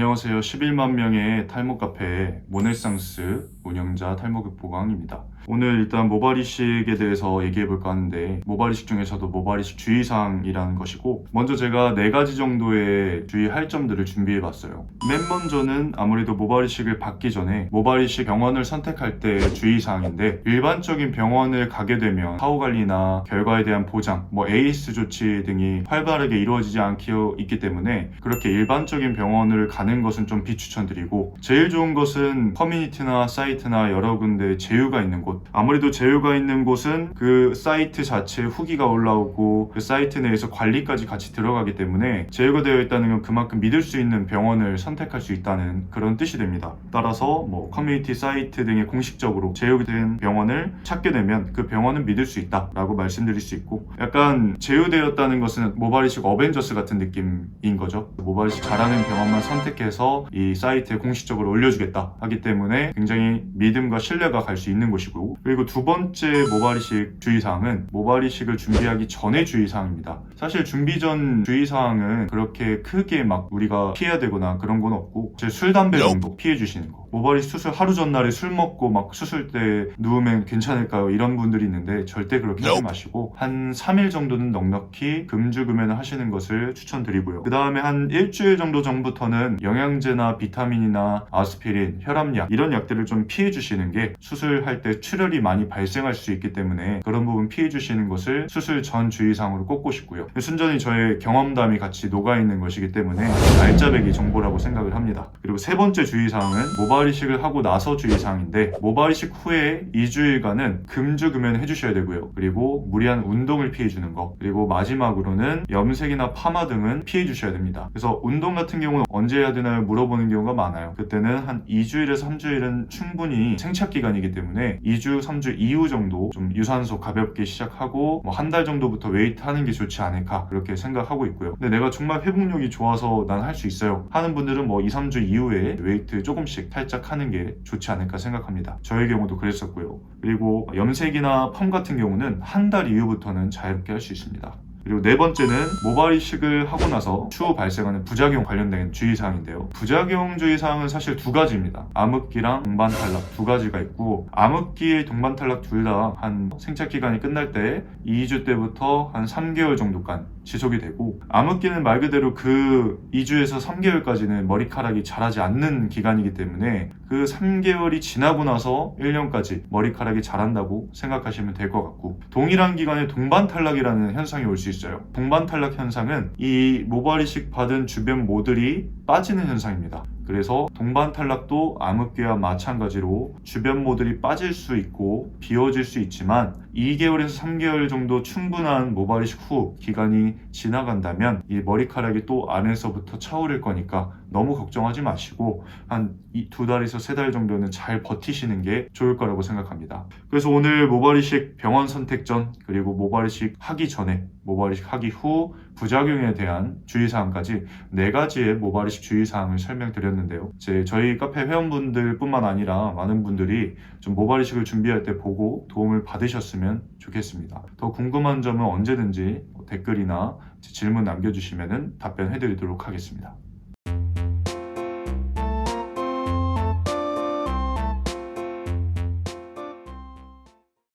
안녕하세요. 11만 명의 탈모 카페 모네상스 운영자 탈모극 보강입니다. 오늘 일단 모발이식에 대해서 얘기해 볼까 하는데 모발이식 중에서도 모발이식 주의사항이라는 것이고 먼저 제가 네 가지 정도의 주의할 점들을 준비해 봤어요. 맨 먼저는 아무래도 모발이식을 받기 전에 모발이식 병원을 선택할 때 주의사항인데 일반적인 병원을 가게 되면 사후 관리나 결과에 대한 보장, 뭐 에이스 조치 등이 활발하게 이루어지지 않기 있기 때문에 그렇게 일반적인 병원을 가는 것은 좀 비추천드리고 제일 좋은 것은 커뮤니티나 사이트나 여러 군데 제휴가 있는 곳 아무래도 제휴가 있는 곳은 그 사이트 자체에 후기가 올라오고 그 사이트 내에서 관리까지 같이 들어가기 때문에 제휴가 되어 있다는 건 그만큼 믿을 수 있는 병원을 선택할 수 있다는 그런 뜻이 됩니다. 따라서 뭐 커뮤니티 사이트 등에 공식적으로 제휴된 병원을 찾게 되면 그 병원은 믿을 수 있다 라고 말씀드릴 수 있고 약간 제휴되었다는 것은 모발이식 어벤져스 같은 느낌인 거죠. 모발이식 잘하는 병원만 선택해서 이 사이트에 공식적으로 올려주겠다 하기 때문에 굉장히 믿음과 신뢰가 갈 수 있는 곳이고 그리고 두 번째 모발이식 주의사항은 모발이식을 준비하기 전의 주의사항입니다. 사실 준비 전 주의사항은 그렇게 크게 막 우리가 피해야 되거나 그런 건 없고 제 술, 담배 정도 피해 주시는 거 모발이식 수술 하루 전날에 술 먹고 막 수술 때 누우면 괜찮을까요? 이런 분들이 있는데 절대 그렇게 하지 마시고 한 3일 정도는 넉넉히 금주금연을 하시는 것을 추천드리고요. 그 다음에 한 일주일 정도 전부터는 영양제나 비타민이나 아스피린, 혈압약 이런 약들을 좀 피해 주시는 게 수술할 때 출혈이 많이 발생할 수 있기 때문에 그런 부분 피해 주시는 것을 수술 전 주의사항으로 꼽고 싶고요. 순전히 저의 경험담이 같이 녹아 있는 것이기 때문에 알짜배기 정보라고 생각을 합니다. 그리고 세 번째 주의사항은 모발 이식을 하고 나서 주의사항인데 모발 이식 후에 2주일간은 금주금연을 해주셔야 되고요. 그리고 무리한 운동을 피해 주는 거 그리고 마지막으로는 염색이나 파마 등은 피해 주셔야 됩니다. 그래서 운동 같은 경우는 언제 해야 되나요? 물어보는 경우가 많아요. 그때는 한 2주일에서 3주일은 충분히 생착 기간이기 때문에 2주 3주 이후 정도 좀 유산소 가볍게 시작하고 뭐 한 달 정도부터 웨이트 하는 게 좋지 않을까 그렇게 생각하고 있고요. 근데 내가 정말 회복력이 좋아서 난 할 수 있어요 하는 분들은 뭐 2, 3주 이후에 웨이트 조금씩 살짝 하는 게 좋지 않을까 생각합니다 저의 경우도 그랬었고요 그리고 염색이나 펌 같은 경우는 한 달 이후부터는 자유롭게 할 수 있습니다 그리고 네 번째는 모발 이식을 하고 나서 추후 발생하는 부작용 관련된 주의사항인데요. 부작용 주의사항은 사실 두 가지입니다. 암흑기랑 동반 탈락 두 가지가 있고 암흑기, 동반 탈락 둘 다 한 생착 기간이 끝날 때 2주 때부터 한 3개월 정도간 지속이 되고 암흑기는 말 그대로 그 2주에서 3개월까지는 머리카락이 자라지 않는 기간이기 때문에 그 3개월이 지나고 나서 1년까지 머리카락이 자란다고 생각하시면 될 것 같고 동일한 기간에 동반 탈락이라는 현상이 올 수 있어요. 동반 탈락 현상은 이 모발 이식 받은 주변 모들이 빠지는 현상입니다. 그래서 동반 탈락도 암흑기와 마찬가지로 주변 모들이 빠질 수 있고 비워질 수 있지만 2개월에서 3개월 정도 충분한 모발 이식 후 기간이 지나간다면 이 머리카락이 또 안에서부터 차오를 거니까 너무 걱정하지 마시고 한 두 달에서 세 달 정도는 잘 버티시는 게 좋을 거라고 생각합니다. 그래서 오늘 모발 이식 병원 선택 전 그리고 모발 이식 하기 전에 모발 이식 하기 후 부작용에 대한 주의사항까지 네 가지의 모발 이식 주의사항을 설명드렸는데요. 제 저희 카페 회원분들뿐만 아니라 많은 분들이 좀 모발 이식을 준비할 때 보고 도움을 받으셨으면 좋겠습니다. 더 궁금한 점은 언제든지 댓글이나 질문 남겨주시면 답변해드리도록 하겠습니다.